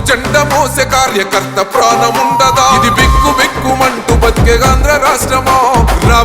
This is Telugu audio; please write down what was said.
పసుపు జెండ మోసే కార్యకర్త ప్రాణముండదా? ఇది బిక్కు బిక్కుమంటూ బతికే ఆంధ్ర రాష్ట్రమా? నా